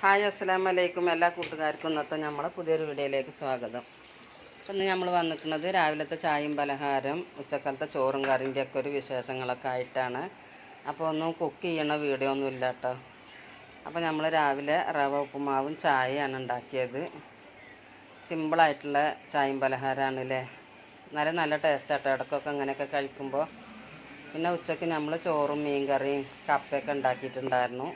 Hi അസ്സലാം വലൈക്കും എല്ലാ കൂട്ടുകാർക്കും ഇന്നത്തെ നമ്മളെ പുതിയൊരു വീഡിയോയിലേക്ക് സ്വാഗതം. ഇന്ന് നമ്മൾ വന്നിരിക്കുന്നത് രാവിലത്തെ ചായയും പലഹാരം ഉച്ചക്കാലത്തെ ചോറും കറിന്റെ ഒക്കെ ഒരു വിശേഷങ്ങളൊക്കെ ആയിട്ടാണ്. അപ്പോൾ ഒന്നും കുക്ക് ചെയ്യണ വീഡിയോ ഒന്നും ഇല്ല കേട്ടോ അപ്പോൾ നമ്മൾ രാവിലെ റവ ഉപ്പുമാവും ചായയാണ് ഉണ്ടാക്കിയത്. സിമ്പിളായിട്ടുള്ള ചായയും പലഹാരമാണ് അല്ലേ നല്ല നല്ല ടേസ്റ്റ് ആട്ടോ. ഇടയ്ക്കൊക്കെ അങ്ങനെയൊക്കെ കഴിക്കുമ്പോൾ പിന്നെ ഉച്ചയ്ക്ക് നമ്മൾ ചോറും മീൻ കറിയും കപ്പയൊക്കെ ഉണ്ടാക്കിയിട്ടുണ്ടായിരുന്നു.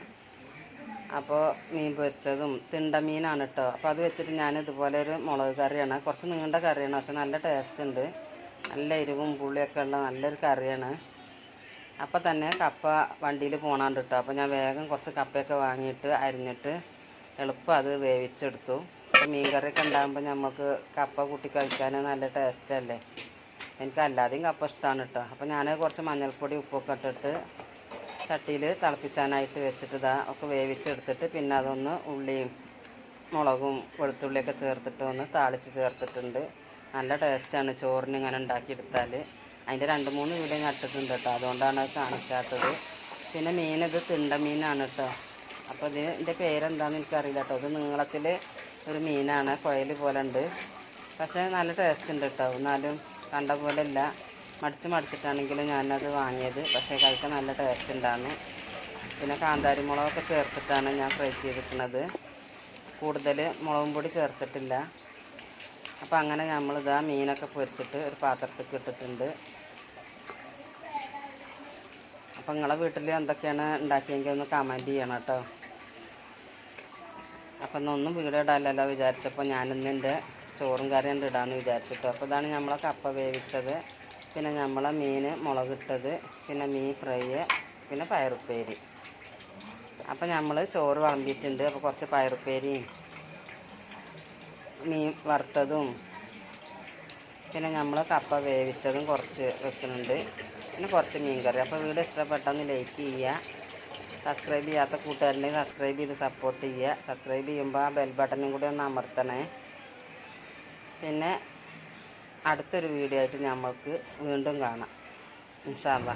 അപ്പോൾ മീൻ പൊരിച്ചതും തിണ്ട മീനാണ് കേട്ടോ അപ്പോൾ അത് വെച്ചിട്ട് ഞാൻ ഇതുപോലെ ഒരു മുളക് കറിയാണ്. കുറച്ച് നീണ്ട കറിയാണ് പക്ഷെ നല്ല ടേസ്റ്റ് ഉണ്ട്. നല്ല എരിവും പുളിയൊക്കെ ഉള്ള നല്ലൊരു കറിയാണ്. അപ്പോൾ തന്നെ കപ്പ വണ്ടിയിൽ പോകണാണ്ട് കേട്ടോ അപ്പോൾ ഞാൻ വേഗം കുറച്ച് കപ്പയൊക്കെ വാങ്ങിയിട്ട് അരിഞ്ഞിട്ട് എളുപ്പം അത് വേവിച്ചെടുത്തു. അപ്പോൾ മീൻ കറിയൊക്കെ ഉണ്ടാകുമ്പോൾ നമുക്ക് കപ്പ കൂട്ടി കഴിക്കാൻ നല്ല ടേസ്റ്റ് അല്ലേ? എനിക്ക് അല്ലാതെയും കപ്പ ഇഷ്ടമാണ് കേട്ടോ അപ്പോൾ ഞാൻ കുറച്ച് മഞ്ഞൾപ്പൊടി ഉപ്പൊക്കെ ഇട്ടിട്ട് ചട്ടിയിൽ തിളപ്പിച്ചാനായിട്ട് വെച്ചിട്ട് ഇതാ ഒക്കെ വേവിച്ചെടുത്തിട്ട് പിന്നെ അതൊന്ന് ഉള്ളിയും മുളകും വെളുത്തുള്ളിയൊക്കെ ചേർത്തിട്ട് ഒന്ന് താളിച്ച് ചേർത്തിട്ടുണ്ട്. നല്ല ടേസ്റ്റാണ് ചോറിന് ഇങ്ങനെ ഉണ്ടാക്കിയെടുത്താൽ അതിന്റെ രണ്ട് മൂന്ന് വീഡിയോ നട്ടിട്ടുണ്ട് കേട്ടോ. അതുകൊണ്ടാണ് അത് കാണിക്കാത്തത്. പിന്നെ മീൻ ഇത് തിണ്ട മീനാണ് കേട്ടോ. അപ്പോൾ ഇതിന്റെ പേരെന്താണെന്ന് എനിക്കറിയില്ല കേട്ടോ. ഇത് നീളത്തിൽ ഒരു മീനാണ് കുഴൽ പോലെ ഉണ്ട്. പക്ഷേ നല്ല ടേസ്റ്റ് ഉണ്ട് കേട്ടോ. എന്നാലും കണ്ട പോലെ അല്ല മടിച്ച് മടിച്ചിട്ടാണെങ്കിലും ഞാനത് വാങ്ങിയത്. പക്ഷേ കഴിക്കാൻ നല്ല ടേസ്റ്റ് ഉണ്ടായിരുന്നു പിന്നെ കാന്താരി മുളകൊക്കെ ചേർത്തിട്ടാണ് ഞാൻ ഫ്രൈ ചെയ്തിരിക്കുന്നത്. കൂടുതൽ മുളകും പൊടി ചേർത്തിട്ടില്ല. അപ്പോൾ അങ്ങനെ നമ്മളിതാ മീനൊക്കെ പൊരിച്ചിട്ട് ഒരു പാത്രത്തിൽ ഇട്ടിട്ടുണ്ട്. അപ്പോൾ നിങ്ങളെ വീട്ടിൽ എന്തൊക്കെയാണ് ഉണ്ടാക്കിയെങ്കിൽ ഒന്ന് കമന്റ് ചെയ്യണം കേട്ടോ. അപ്പം ഇന്നൊന്നും വീഡിയോ ഇടാനല്ലോ വിചാരിച്ചപ്പോൾ ഞാനിന്ന് എന്റെ ചോറും കറിയും ഇടാമെന്ന് വിചാരിച്ചിട്ടു. അപ്പോൾ ഇതാണ് നമ്മളെ കപ്പ വേവിച്ചത്. പിന്നെ നമ്മളെ മീൻ മുളകിട്ടത് പിന്നെ മീൻ ഫ്രൈ പിന്നെ പയറുപ്പേരി. അപ്പോൾ നമ്മൾ ചോറ് വിളമ്പിയിട്ടുണ്ട്. അപ്പോൾ കുറച്ച് പയറുപ്പേരിയും മീൻ വറുത്തതും പിന്നെ നമ്മൾ കപ്പ വേവിച്ചതും കുറച്ച് വെക്കുന്നുണ്ട്. പിന്നെ കുറച്ച് മീൻ കറി അപ്പോൾ വീഡിയോ ഇഷ്ടപ്പെട്ടെന്ന് ലൈക്ക് ചെയ്യുക. സബ്സ്ക്രൈബ് ചെയ്യാത്ത കൂട്ടുകാരുണ്ടെങ്കിൽ സബ്സ്ക്രൈബ് ചെയ്ത് സപ്പോർട്ട് ചെയ്യുക. സബ്സ്ക്രൈബ് ചെയ്യുമ്പോൾ ആ ബെൽ ബട്ടണും കൂടി ഒന്ന് അമർത്തണേ. പിന്നെ അടുത്തൊരു വീഡിയോ ആയിട്ട് നമ്മൾക്ക് വീണ്ടും കാണാം. ഇൻഷാല്ലാ